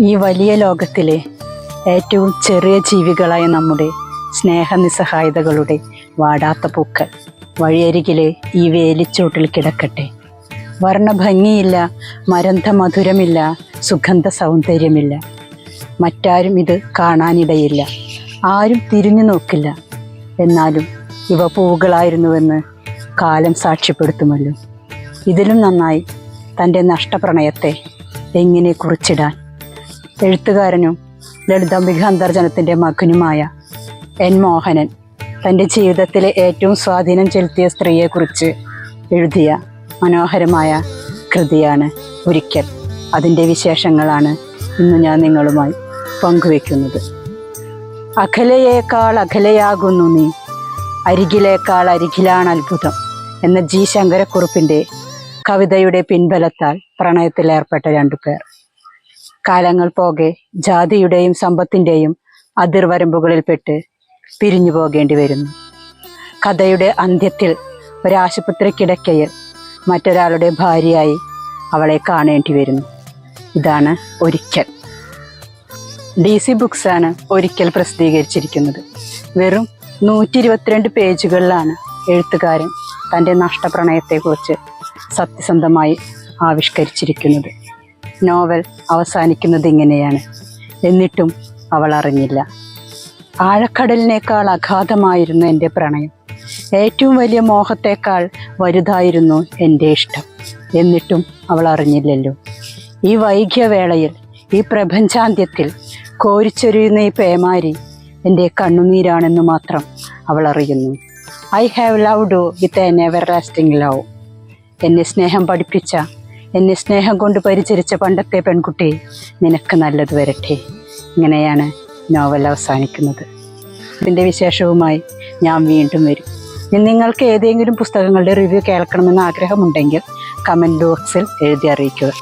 ഈ വലിയ ലോകത്തിലെ ഏറ്റവും ചെറിയ ജീവികളായ നമ്മുടെ സ്നേഹനിസ്സഹായതകളുടെ വാടാത്ത പൂക്കൾ വഴിയരികിലെ ഈ വേലിച്ചോട്ടിൽ കിടക്കട്ടെ. വർണഭംഗിയില്ല മരന്ത മധുരമില്ല സുഗന്ധ സൗന്ദര്യമില്ല മറ്റാരും ഇത് കാണാനിടയില്ല. ആരും തിരിഞ്ഞു നോക്കില്ല. എന്നാലും ഇവ പൂവുകളായിരുന്നുവെന്ന് കാലം സാക്ഷ്യപ്പെടുത്തുമല്ലോ. ഇതിലും നന്നായി തന്റെ നഷ്ടപ്രണയത്തെ എങ്ങനെ കുറിച്ചിടാൻ എഴുത്തുകാരനും ലളിതാംബിക അന്തർജനത്തിന്റെ മകനുമായ എൻ മോഹനൻ തന്റെ ജീവിതത്തിലെ ഏറ്റവും സ്വാധീനം ചെലുത്തിയ സ്ത്രീയെക്കുറിച്ച് എഴുതിയ മനോഹരമായ കൃതിയാണ് ഒരിക്കൽ. അതിന്റെ വിശേഷങ്ങളാണ് ഇന്ന് ഞാൻ നിങ്ങളുമായി പങ്കുവെക്കുന്നത്. അഖലയേക്കാൾ അഖലയാകുന്നു നീ അരികിലേക്കാൾ അരികിലാണ് അത്ഭുതം എന്ന ജി ശങ്കരക്കുറുപ്പിന്റെ കവിതയുടെ പിൻബലത്താൽ പ്രണയത്തിലേർപ്പെട്ട രണ്ടു പേർ. കാലങ്ങൾ പോകെ ജാതിയുടെയും സമ്പത്തിന്റെയും അതിർവരമ്പുകളിൽപ്പെട്ട് പിരിഞ്ഞു പോകേണ്ടി വരുന്നു. കഥയുടെ അന്ത്യത്തിൽ ഒരാശുപത്രി കിടക്കയിൽ മറ്റൊരാളുടെ ഭാര്യയായി അവളെ കാണേണ്ടി വരുന്നു. ഇതാണ് ഒരിക്കൽ. ഡി സി ബുക്സാണ് ഒരിക്കൽ പ്രസിദ്ധീകരിച്ചിരിക്കുന്നത്. വെറും നൂറ്റി ഇരുപത്തിരണ്ട് പേജുകളിലാണ് എഴുത്തുകാരൻ തന്റെ നഷ്ടപ്രണയത്തെക്കുറിച്ച് സത്യസന്ധമായി ആവിഷ്കരിച്ചിരിക്കുന്നത്. നോവൽ അവസാനിക്കുന്നത് ഇങ്ങനെയാണ്. എന്നിട്ടും അവൾ അറിഞ്ഞില്ല. ആഴക്കടലിനേക്കാൾ അഗാധമായിരുന്നു എന്റെ പ്രണയം. ഏറ്റവും വലിയ മോഹത്തേക്കാൾ വലുതായിരുന്നു എന്റെ ഇഷ്ടം. എന്നിട്ടും അവൾ അറിഞ്ഞില്ലല്ലോ. ഈ വൈകിയവേളയിൽ ഈ പ്രപഞ്ചാന്ത്യത്തിൽ കോരിച്ചൊരിയുന്ന ഈ പേമാരി എന്റെ കണ്ണുനീരാണെന്ന് മാത്രം അവൾ അറിയുന്നു. I have love do with an everlasting love എന്നെ സ്നേഹം പഠിപ്പിച്ച എന്നെ സ്നേഹം കൊണ്ട് പരിചരിച്ച പണ്ടത്തെ പെൺകുട്ടി നിനക്ക് നല്ലത് വരട്ടെ. ഇങ്ങനെയാണ് നോവൽ അവസാനിക്കുന്നത്. ഇതിന്റെ വിശേഷവുമായി ഞാൻ വീണ്ടും വരും. ഇനി നിങ്ങൾക്ക് ഏതെങ്കിലും പുസ്തകങ്ങളുടെ റിവ്യൂ കേൾക്കണമെന്ന് ആഗ്രഹമുണ്ടെങ്കിൽ കമന്റ് ബോക്സിൽ എഴുതി അറിയിക്കുക.